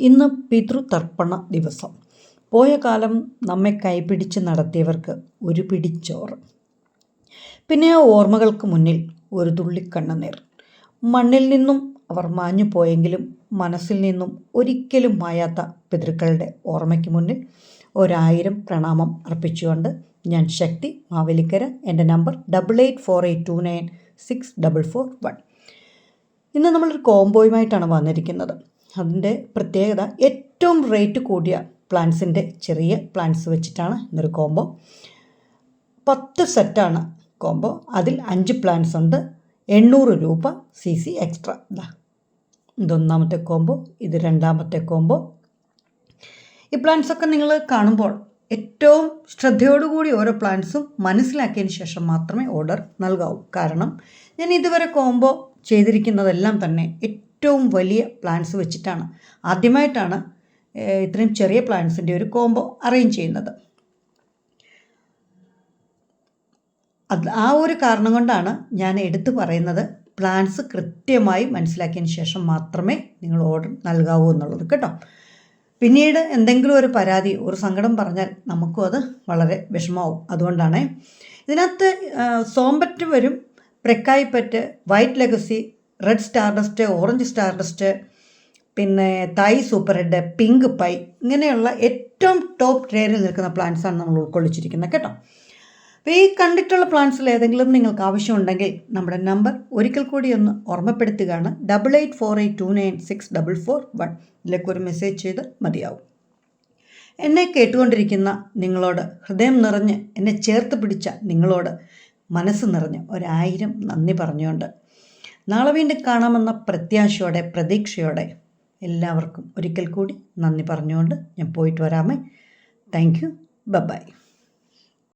ഇന്ന് പിതൃതർപ്പണ ദിവസം. പോയ കാലം നമ്മെ കൈപിടിച്ച് നടത്തിയവർക്ക് ഒരു പിടിച്ചോറ്. പിന്നെ ആ ഓർമ്മകൾക്ക് മുന്നിൽ ഒരു തുള്ളി കണ്ണുനീർ മണ്ണിൽ നിന്നും അവർ മാഞ്ഞു പോയെങ്കിലും മനസ്സിൽ നിന്നും ഒരിക്കലും മായാത്ത പിതൃക്കളുടെ ഓർമ്മയ്ക്ക് മുന്നിൽ ഒരായിരം പ്രണാമം അർപ്പിച്ചുകൊണ്ട് ഞാൻ ശക്തി മാവേലിക്കര എന്റെ number double eight four eight two nine six double four one. ഇന്ന് നമ്മളൊരു കോംബോയുമായിട്ടാണ് വന്നിരിക്കുന്നത്. അതിന്റെ പ്രത്യേകത ഏറ്റവും റേറ്റ് കൂടിയ പ്ലാന്റ്സിന്റെ ചെറിയ പ്ലാന്റ്സ് വെച്ചിട്ടാണ് ഇന്നൊരു കോംബോ പത്ത് സെറ്റാണ് കോംബോ അതിൽ അഞ്ച് പ്ലാന്റ്സ് ഉണ്ട്. എണ്ണൂറ് രൂപ സി സി എക്സ്ട്രാ ഇതാ ഇതൊന്നാമത്തെ കോംബോ ഇത് രണ്ടാമത്തെ കോംബോ ഈ പ്ലാൻസൊക്കെ നിങ്ങൾ കാണുമ്പോൾ ഏറ്റവും ശ്രദ്ധയോടുകൂടി ഓരോ പ്ലാന്റ്സും മനസ്സിലാക്കിയതിന് ശേഷം മാത്രമേ ഓർഡർ നൽകാവൂ. കാരണം ഞാൻ ഇതുവരെ കോംബോ ചെയ്തിരിക്കുന്നതെല്ലാം തന്നെ ഏറ്റവും വലിയ പ്ലാന്റ്സ് വെച്ചിട്ടാണ്. ആദ്യമായിട്ടാണ് ഇത്രയും ചെറിയ പ്ലാന്റ്സിന്റെ ഒരു കോംബോ അറേഞ്ച് ചെയ്യുന്നത്. അത് ആ ഒരു കാരണം കൊണ്ടാണ് ഞാൻ എടുത്തു പറയുന്നത് പ്ലാൻസ് കൃത്യമായി മനസ്സിലാക്കിയതിന് ശേഷം മാത്രമേ നിങ്ങൾ ഓർഡർ നൽകാവൂ എന്നുള്ളത് കേട്ടോ. പിന്നീട് എന്തെങ്കിലും ഒരു പരാതി ഒരു സങ്കടം പറഞ്ഞാൽ നമുക്കും അത് വളരെ വിഷമാവും അതുകൊണ്ടാണ് ഇതിനകത്ത് സോമ്പറ്റ് വരും പ്രക്കായിപ്പറ്റ് white legacy red stardust orange stardust പിന്നെ Thai super head pink pi ഇങ്ങനെയുള്ള ഏറ്റവും ടോപ്പ് ട്രേഡിൽ നിൽക്കുന്ന പ്ലാന്റ്സാണ് നമ്മൾ ഉൾക്കൊള്ളിച്ചിരിക്കുന്നത് കേട്ടോ. അപ്പോൾ ഈ കണ്ടിട്ടുള്ള പ്ലാന്റ്സിൽ ഏതെങ്കിലും നിങ്ങൾക്ക് ആവശ്യമുണ്ടെങ്കിൽ നമ്മുടെ നമ്പർ ഒരിക്കൽ കൂടി ഒന്ന് ഓർമ്മപ്പെടുത്തുകയാണ്. Double eight four eight two nine six double four one ഇതിലേക്ക് ഒരു മെസ്സേജ് ചെയ്ത് മതിയാവും. എന്നെ കേട്ടുകൊണ്ടിരിക്കുന്ന നിങ്ങളോട് ഹൃദയം നിറഞ്ഞ് എന്നെ ചേർത്ത് പിടിച്ച നിങ്ങളോട് മനസ്സ് നിറഞ്ഞ് ഒരായിരം നന്ദി പറഞ്ഞുകൊണ്ട് നാളെ വീണ്ടും കാണാമെന്ന പ്രത്യാശയോടെ പ്രതീക്ഷയോടെ എല്ലാവർക്കും ഒരിക്കൽ കൂടി നന്ദി പറഞ്ഞുകൊണ്ട് ഞാൻ പോയിട്ട് വരാമേ. Thank you by